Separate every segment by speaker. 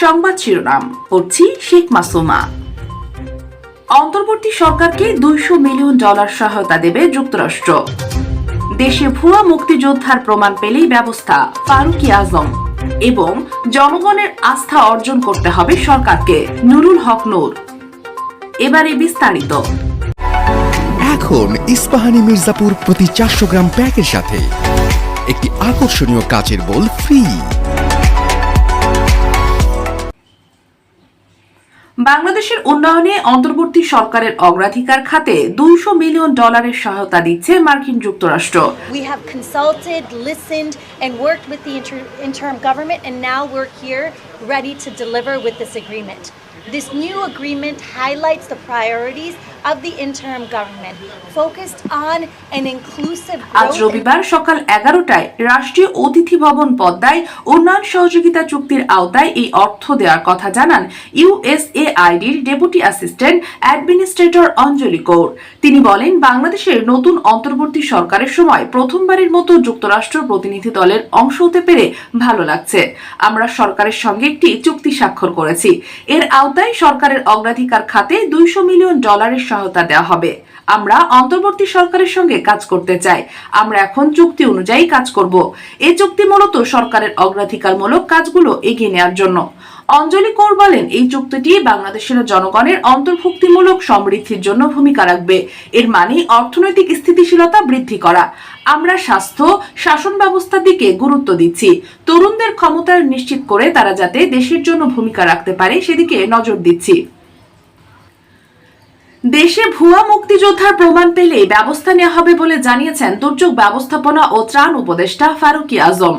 Speaker 1: সংবাদ শিরোনাম, পড়ছি শেখ মাসুমা। অন্তর্বর্তী সরকারকে দুইশো মিলিয়ন ডলার সহায়তা দেবে যুক্তরাষ্ট্র। দেশে ভুয়া মুক্তিযোদ্ধার প্রমাণ পেলেই ব্যবস্থা, ফারুকি আজম। এবং জনগণের আস্থা অর্জন করতে হবে সরকারকে, নুরুল হক নূর। এবারে বিস্তারিত।
Speaker 2: এখন ইস্পাহানি মির্জাপুর প্রতি চারশো গ্রাম প্যাকের সাথে। একটি আকর্ষণীয় কাচের বোল ফ্রি
Speaker 1: বাংলাদেশের উন্নয়নে অন্তর্বর্তী সরকারের অগ্রাধিকার খাতে দুইশো মিলিয়ন ডলারের সহায়তা দিচ্ছে মার্কিন যুক্তরাষ্ট্র
Speaker 3: We have consulted, listened, and worked with the inter- interim government, and now we're here ready to deliver with this agreement. This new agreement highlights the priorities of the interim government, focused on an inclusive
Speaker 1: আজ রবিবার সকাল এগারোটায় রাষ্ট্রীয় অতিথি ভবন পদ্মায় উন্নয়ন সহযোগিতা চুক্তির আওতায় এই অর্থ দেওয়ার কথা জানান ইউএসএআইডির deputy assistant administrator Anjali Kaur তিনি বলেন বাংলাদেশের নতুন অন্তর্বর্তী সরকারের সময় প্রথমবারের মতো যুক্তরাষ্ট্র প্রতিনিধি দলের অংশ হতে পেরে ভালো লাগছে। আমরা সরকারের সঙ্গে একটি চুক্তি স্বাক্ষর করেছি। এর আওতায় সরকারের অগ্রাধিকার খাতে দুইশো মিলিয়ন ডলারের সহায়তা দেওয়া হবে। আমরা অন্তর্বর্তী সরকারের সঙ্গে কাজ করতে চাই। আমরা এখন চুক্তি অনুযায়ী কাজ করব। এ চুক্তি মূলত সরকারের অগ্রাধিকারমূলক কাজগুলো এগিয়ে নেওয়ার জন্য। অঞ্জলি কৌর বলেন, এই চুক্তিটি বাংলাদেশের জনগণের অন্তর্ভুক্তিমূলক সমৃদ্ধির জন্য ভূমিকা রাখবে। এর মানে অর্থনৈতিক স্থিতিশীলতা বৃদ্ধি করা। আমরা স্বাস্থ্য, শাসন ব্যবস্থার দিকে গুরুত্ব দিচ্ছি। তরুণদের ক্ষমতায়ন নিশ্চিত করে তারা যাতে দেশের জন্য ভূমিকা রাখতে পারে সেদিকে নজর দিচ্ছি। দেশে ভুয়া মুক্তিযোদ্ধার প্রমাণ পেলে ব্যবস্থা নেওয়া হবে বলে জানিয়েছেন দুর্যোগ ব্যবস্থাপনা ও ত্রাণ উপদেষ্টা ফারুকি আজম।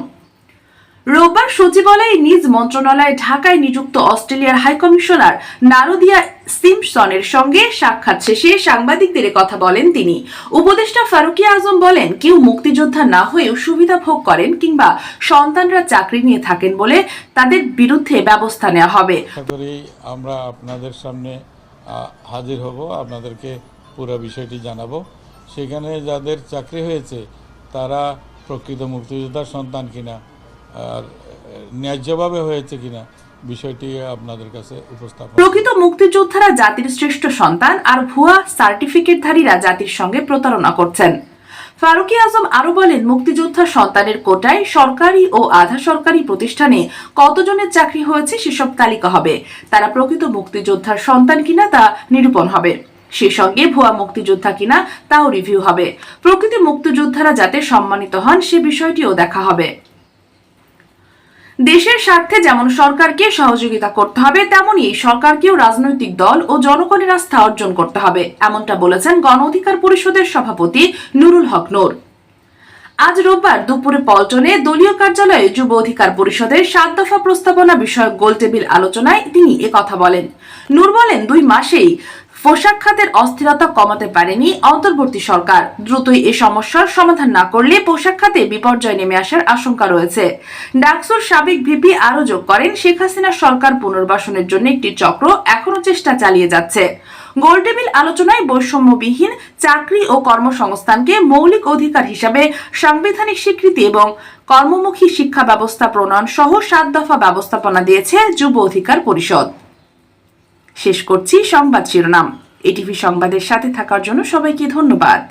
Speaker 1: রোববার সচিবালয়ে নিজ মন্ত্রণালয়ে ঢাকায় নিযুক্ত অস্ট্রেলিয়ার হাইকমিশনার নারদিয়া সিমসনের সঙ্গে সাক্ষাৎ শেষে সাংবাদিকদের কথা বলেন তিনি। উপদেষ্টা ফারুকি আজম বলেন, কেউ মুক্তিযোদ্ধা না হয়েও সুবিধা ভোগ করেন কিংবা সন্তানরা চাকরি নিয়ে থাকেন বলে তাদের বিরুদ্ধে ব্যবস্থা নেওয়া হবে।
Speaker 4: আমরা আপনাদের সামনে হাজির হব, আপনাদেরকে পুরো বিষয়টি জানাব। সেখানে যাদের চাকরি হয়েছে, তারা প্রকৃত মুক্তিযোদ্ধার সন্তান কিনা আর ন্যায্যভাবে হয়েছে কিনা বিষয়টি আপনাদের কাছে উপস্থাপন
Speaker 1: প্রকৃত মুক্তিযোদ্ধারা জাতির শ্রেষ্ঠ সন্তান আর ভুয়া সার্টিফিকেটধারীরা জাতির সঙ্গে প্রতারণা করছেন। ফারুকি আজম আরও বলেন, মুক্তিযোদ্ধা সন্তানের কোটায় সরকারি ও আধা সরকারি প্রতিষ্ঠানে কতজনের চাকরি হয়েছে সেসব তালিকা হবে। তারা প্রকৃত মুক্তিযোদ্ধার সন্তান কিনা তা নিরূপণ হবে। সেই সঙ্গে ভুয়া মুক্তিযোদ্ধা কিনা তাও রিভিউ হবে। প্রকৃত মুক্তিযোদ্ধারা যাতে সম্মানিত হন, সে বিষয়টিও দেখা হবে। দেশের স্বার্থে যেমন সরকারকে সহযোগিতা করতে হবে তেমনি সরকারকেও রাজনৈতিক দল ও জনগণের আস্থা অর্জন করতে হবে, এমনটা বলেছেন গণ অধিকার পরিষদের সভাপতি নুরুল হক নূর। আজ রোববার দুপুরে পল্টনে দলীয় কার্যালয়ে যুব অধিকার পরিষদের সাত দফা প্রস্তাবনা বিষয়ক গোলটেবিল আলোচনায় তিনি কথা বলেন। নূর বলেন, দুই মাসেই পোশাক খাতের অস্থিরতা কমাতে পারেনি অন্তর্বর্তী সরকার। দ্রুতই এ সমস্যার সমাধান না করলে পোশাক খাতে বিপর্যয় নেমে আসার আশঙ্কা রয়েছে। ডাকসুর সাবেক ভিপি আরও যোগ করেন, শেখ হাসিনা সরকার পুনর্বাসনের জন্য একটি চক্র এখনও চেষ্টা চালিয়ে যাচ্ছে। গোলটেবিল আলোচনায় বৈষম্যবিহীন চাকরি ও কর্মসংস্থানকে মৌলিক অধিকার হিসাবে সাংবিধানিক স্বীকৃতি এবং কর্মমুখী শিক্ষা ব্যবস্থা প্রণয়ন সহ সাত দফা ব্যবস্থাপনা দিয়েছে যুব অধিকার পরিষদ। শেষ করছি সংবাদ শিরোনাম। এটিভি সংবাদের সাথে থাকার জন্য সবাইকে ধন্যবাদ।